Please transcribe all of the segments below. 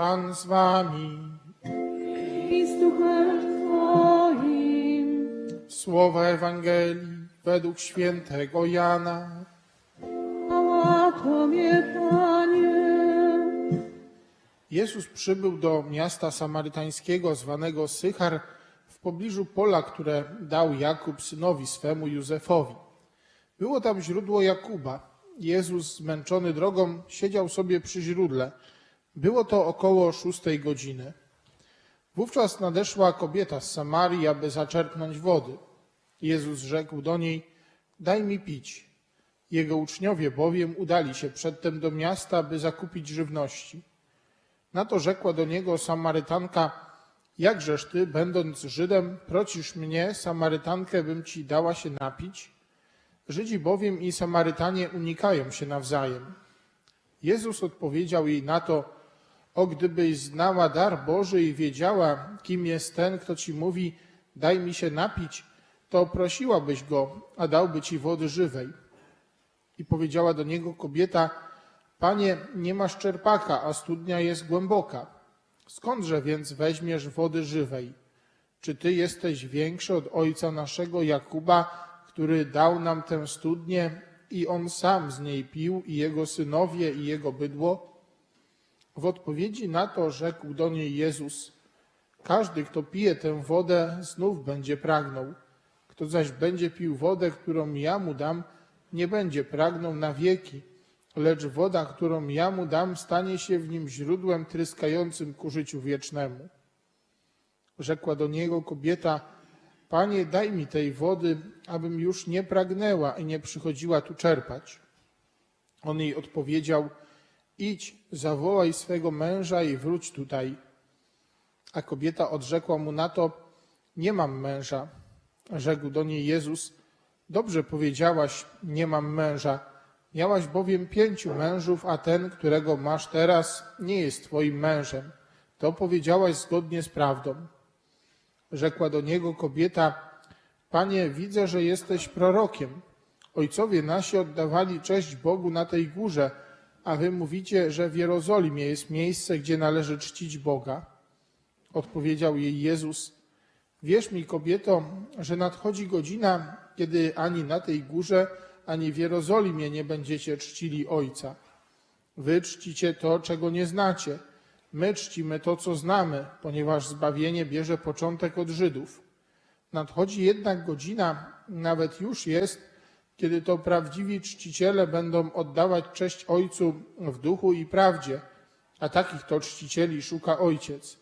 Pan z wami. i z duchem Twoim. Słowa Ewangelii według świętego Jana. Chwała Tobie, Panie. Jezus przybył do miasta samarytańskiego zwanego Sychar w pobliżu pola, które dał Jakub synowi swemu Józefowi. Było tam źródło Jakuba. Jezus, zmęczony drogą, siedział sobie przy źródle. Było to około szóstej godziny. Wówczas nadeszła kobieta z Samarii, aby zaczerpnąć wody. Jezus rzekł do niej: Daj mi pić. Jego uczniowie bowiem udali się przedtem do miasta, by zakupić żywności. Na to rzekła do niego Samarytanka: Jakżeż ty, będąc Żydem, prosisz mnie, Samarytankę, bym ci dała się napić? Żydzi bowiem i Samarytanie unikają się nawzajem. Jezus odpowiedział jej na to: O gdybyś znała dar Boży i wiedziała, kim jest ten, kto ci mówi: Daj mi się napić, to prosiłabyś go, a dałby ci wody żywej. I powiedziała do niego kobieta: Panie, nie masz czerpaka, a studnia jest głęboka. Skądże więc weźmiesz wody żywej? Czy ty jesteś większy od ojca naszego Jakuba, który dał nam tę studnię i on sam z niej pił, i jego synowie, i jego bydło? W odpowiedzi na to rzekł do niej Jezus: Każdy, kto pije tę wodę, znów będzie pragnął. Kto zaś będzie pił wodę, którą ja mu dam, nie będzie pragnął na wieki, lecz woda, którą ja mu dam, stanie się w nim źródłem tryskającym ku życiu wiecznemu. Rzekła do niego kobieta: Panie, daj mi tej wody, abym już nie pragnęła i nie przychodziła tu czerpać. On jej odpowiedział: Idź, zawołaj swego męża i wróć tutaj. A kobieta odrzekła mu na to: Nie mam męża. Rzekł do niej Jezus: Dobrze powiedziałaś, nie mam męża. Miałaś bowiem pięciu mężów, a ten, którego masz teraz, nie jest twoim mężem. To powiedziałaś zgodnie z prawdą. Rzekła do niego kobieta: Panie, widzę, że jesteś prorokiem. Ojcowie nasi oddawali cześć Bogu na tej górze, a wy mówicie, że w Jerozolimie jest miejsce, gdzie należy czcić Boga. Odpowiedział jej Jezus: Wierz mi, kobieto, że nadchodzi godzina, kiedy ani na tej górze, ani w Jerozolimie nie będziecie czcili Ojca. Wy czcicie to, czego nie znacie. My czcimy to, co znamy, ponieważ zbawienie bierze początek od Żydów. Nadchodzi jednak godzina, nawet już jest, kiedy to prawdziwi czciciele będą oddawać cześć Ojcu w duchu i prawdzie, a takich to czcicieli szuka Ojciec.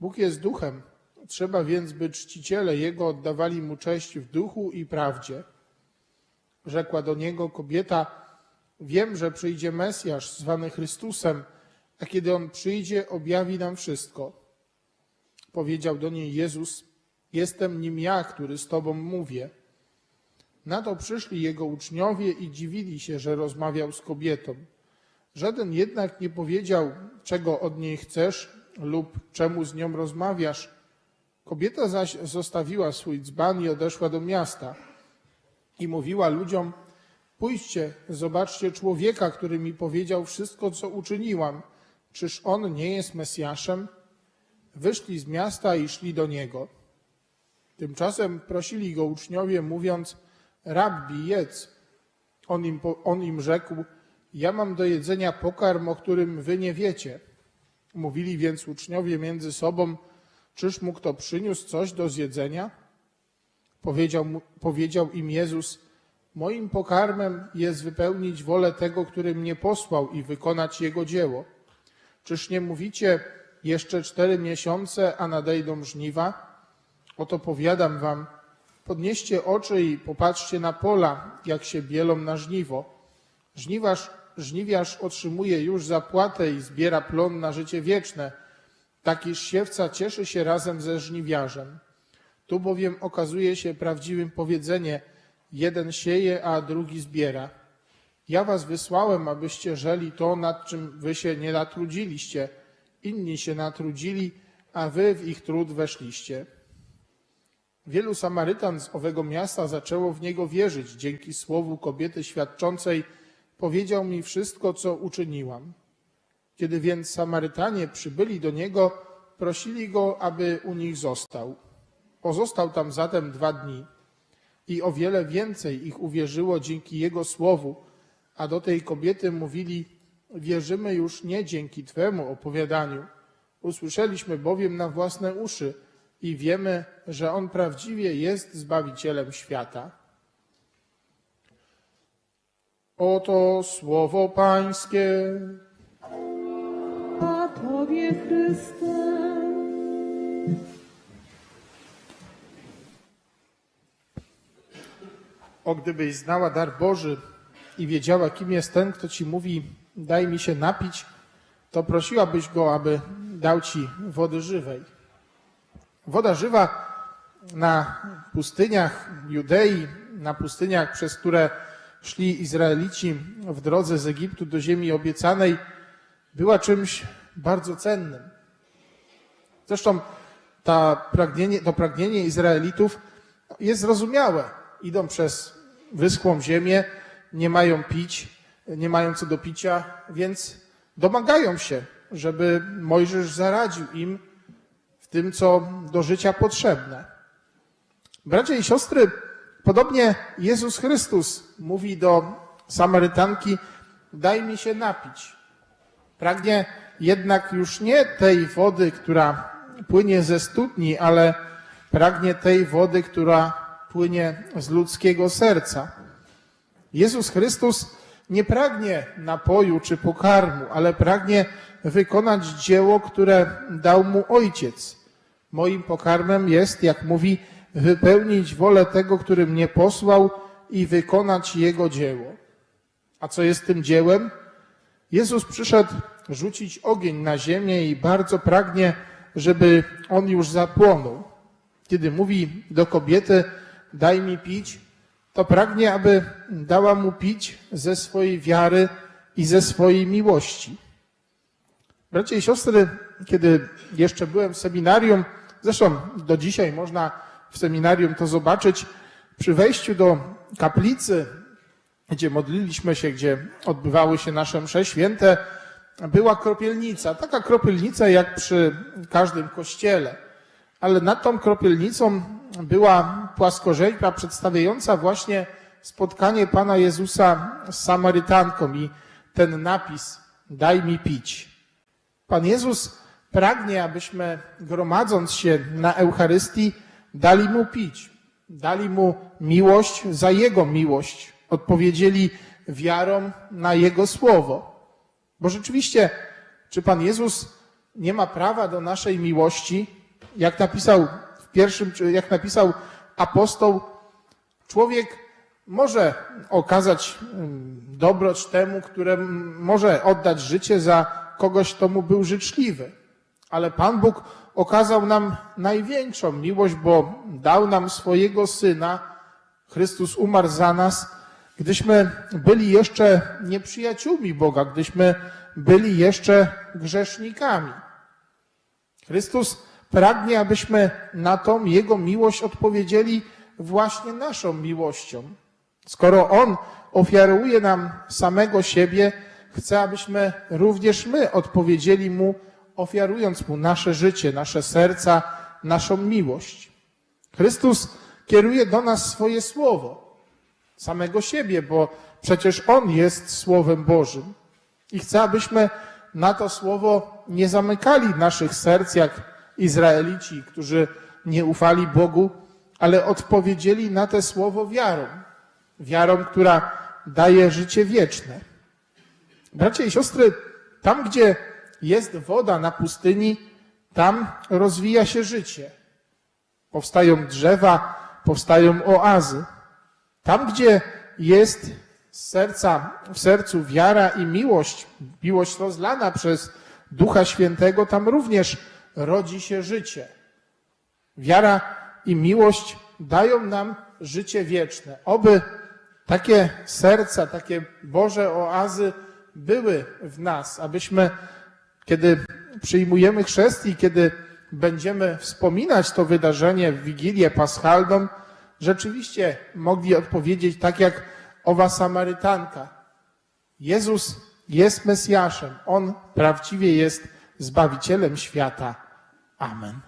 Bóg jest duchem, trzeba więc, by czciciele Jego oddawali Mu cześć w duchu i prawdzie. Rzekła do niego kobieta, wiem, że przyjdzie Mesjasz zwany Chrystusem, a kiedy On przyjdzie, objawi nam wszystko. Powiedział do niej Jezus, jestem nim ja, który z Tobą mówię. Na to przyszli Jego uczniowie i dziwili się, że rozmawiał z kobietą. Żaden jednak nie powiedział, czego od niej chcesz lub czemu z nią rozmawiasz. Kobieta zaś zostawiła swój dzban i odeszła do miasta i mówiła ludziom, pójdźcie, zobaczcie człowieka, który mi powiedział wszystko, co uczyniłam. Czyż on nie jest Mesjaszem? Wyszli z miasta i szli do niego. Tymczasem prosili go uczniowie, mówiąc, rabbi, jedz. On im, on im rzekł, ja mam do jedzenia pokarm, o którym wy nie wiecie. Mówili więc uczniowie między sobą, czyż mu kto przyniósł coś do zjedzenia? Powiedział, powiedział im Jezus, moim pokarmem jest wypełnić wolę tego, który mnie posłał i wykonać jego dzieło. Czyż nie mówicie, jeszcze cztery miesiące, a nadejdą żniwa? Oto powiadam wam, podnieście oczy i popatrzcie na pola, jak się bielą na żniwo. Żniwarz, żniwiarz otrzymuje już zapłatę i zbiera plon na życie wieczne. Taki siewca cieszy się razem ze żniwiarzem. Tu bowiem okazuje się prawdziwym powiedzenie: jeden sieje, a drugi zbiera. Ja was wysłałem, abyście żeli to, nad czym wy się nie natrudziliście. Inni się natrudzili, a wy w ich trud weszliście. Wielu Samarytan z owego miasta zaczęło w niego wierzyć. Dzięki słowu kobiety świadczącej powiedział mi wszystko, co uczyniłam. Kiedy więc Samarytanie przybyli do niego, prosili go, aby u nich został. Pozostał tam zatem dwa dni i o wiele więcej ich uwierzyło dzięki jego słowu, a do tej kobiety mówili: Wierzymy już nie dzięki Twemu opowiadaniu. Usłyszeliśmy bowiem na własne uszy i wiemy, że On prawdziwie jest Zbawicielem świata. Oto słowo Pańskie. A Tobie, Chryste. O, gdybyś znała dar Boży i wiedziała, kim jest ten, kto ci mówi, daj mi się napić, to prosiłabyś go, aby dał ci wody żywej. Woda żywa na pustyniach Judei, na pustyniach, przez które szli Izraelici w drodze z Egiptu do ziemi obiecanej, była czymś bardzo cennym. Zresztą ta pragnienie, to pragnienie Izraelitów jest zrozumiałe. Idą przez wyschłą ziemię, nie mają pić, nie mają co do picia, więc domagają się, żeby Mojżesz zaradził im tym, co do życia potrzebne. Bracia i siostry, podobnie Jezus Chrystus mówi do Samarytanki: Daj mi się napić. Pragnie jednak już nie tej wody, która płynie ze studni, ale pragnie tej wody, która płynie z ludzkiego serca. Jezus Chrystus nie pragnie napoju czy pokarmu, ale pragnie wykonać dzieło, które dał mu Ojciec. Moim pokarmem jest, jak mówi, wypełnić wolę tego, który mnie posłał i wykonać jego dzieło. A co jest tym dziełem? Jezus przyszedł rzucić ogień na ziemię i bardzo pragnie, żeby on już zapłonął. Kiedy mówi do kobiety, daj mi pić, to pragnie, aby dała mu pić ze swojej wiary i ze swojej miłości. Bracia i siostry, kiedy jeszcze byłem w seminarium, zresztą do dzisiaj można w seminarium to zobaczyć, przy wejściu do kaplicy, gdzie modliliśmy się, gdzie odbywały się nasze msze święte, była kropielnica. Taka kropielnica jak przy każdym kościele. Ale nad tą kropielnicą była płaskorzeźba przedstawiająca właśnie spotkanie Pana Jezusa z Samarytanką i ten napis daj mi pić. Pan Jezus pragnie, abyśmy gromadząc się na Eucharystii dali Mu pić. Dali Mu miłość za Jego miłość. Odpowiedzieli wiarą na Jego Słowo. Bo rzeczywiście, czy Pan Jezus nie ma prawa do naszej miłości? Jak napisał w pierwszym, jak napisał apostoł, człowiek może okazać mm, dobroć temu, które może oddać życie za kogoś, kto mu był życzliwy. Ale Pan Bóg okazał nam największą miłość, bo dał nam swojego Syna. Chrystus umarł za nas, gdyśmy byli jeszcze nieprzyjaciółmi Boga, gdyśmy byli jeszcze grzesznikami. Chrystus pragnie, abyśmy na tą Jego miłość odpowiedzieli właśnie naszą miłością. Skoro On ofiaruje nam samego siebie, chce, abyśmy również my odpowiedzieli Mu, ofiarując Mu nasze życie, nasze serca, naszą miłość. Chrystus kieruje do nas swoje słowo, samego siebie, bo przecież On jest Słowem Bożym. I chce, abyśmy na to słowo nie zamykali naszych serc jak Izraelici, którzy nie ufali Bogu, ale odpowiedzieli na te słowo wiarą. Wiarą, która daje życie wieczne. Bracia i siostry, tam gdzie jest woda na pustyni, tam rozwija się życie. Powstają drzewa, powstają oazy. Tam, gdzie jest serca, w sercu wiara i miłość, miłość rozlana przez Ducha Świętego, tam również rodzi się życie. Wiara i miłość dają nam życie wieczne. Oby takie serca, takie Boże oazy były w nas, abyśmy, kiedy przyjmujemy chrzest i kiedy będziemy wspominać to wydarzenie w Wigilię Paschalną, rzeczywiście mogli odpowiedzieć tak jak owa Samarytanka. Jezus jest Mesjaszem. On prawdziwie jest Zbawicielem świata. Amen.